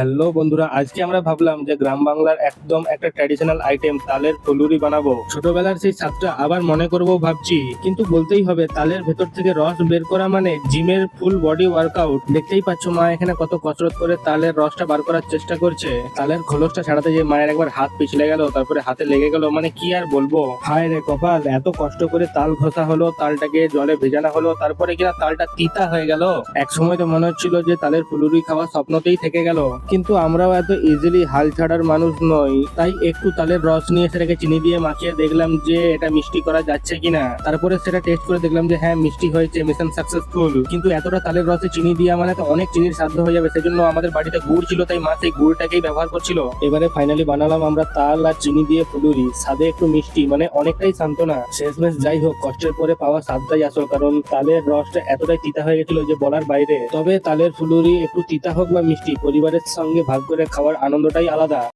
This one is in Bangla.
হ্যালো বন্ধুরা, আজকে আমরা ভাবলাম যে গ্রাম বাংলার একদম একটা ট্র্যাডিশনাল আইটেম তালের ফুলুরি বানাবো। ছোটবেলার সেই স্বাদটা আবার মনে করব ভাবছি, কিন্তু বলতেই হবে তালের ভেতর থেকে রস বের করা মানে জিমের ফুল বডি ওয়ার্কআউট দেখতেই পাচ্ছ মা, এখানে কত কসরত করে তালের রসটা বার করার চেষ্টা করছে। তালের খোলসটা ছাড়াতে যে মায়ের একবার হাত পিছলে গেল, তারপরে হাতে লেগে গেল মানে কি আর বলব? হায় রে কপাল, এত কষ্ট করে তাল ঘষা হলো, তালটাকে জলে ভেজানো হলো, তারপরে কিনা তালটা তিতা হয়ে গেল। এক সময় তো মনে হচ্ছিল যে তালের ফুলুরি খাওয়া স্বপ্নতেই থেকে গেল। কিন্তু আমরাও এত ইজিলি হাল ছাড়ার মানুষ নই। তাই একটু তালের রস নিয়ে সেটাকে চিনি দিয়ে মাখিয়ে দেখলাম যে এটা মিষ্টি করা যাচ্ছে কিনা। তারপরে সেটা টেস্ট করে দেখলাম যে হ্যাঁ মিষ্টি হয়েছে মিশন সাকসেসফুল কিন্তু এতটা তালের রসে চিনি দিয়ে মানে তো অনেক চিনির সাধ্য হয়ে যাবে, সেজন্য আমাদের বাড়িতে গুড় ছিল, তাই মা সেই গুড়টাকেই ব্যবহার করছিল। এবারে ফাইনালি বানালাম আমরা তাল আর চিনি দিয়ে ফুলুরি। স্বাদে একটু মিষ্টি মানে অনেকটাই সান্ত্বনা। শেষমেশ যাই হোক, কষ্টের পরে পাওয়া স্বাদটাই আসল, কারণ তালের রসটা এতটাই তিতা হয়ে গেছিল যে বলার বাইরে। তবে তালের ফুলুরি একটু তিতা হোক বা মিষ্টি, পরিবারের সঙ্গে ভাগ করে খাওয়ার আনন্দটাই আলাদা।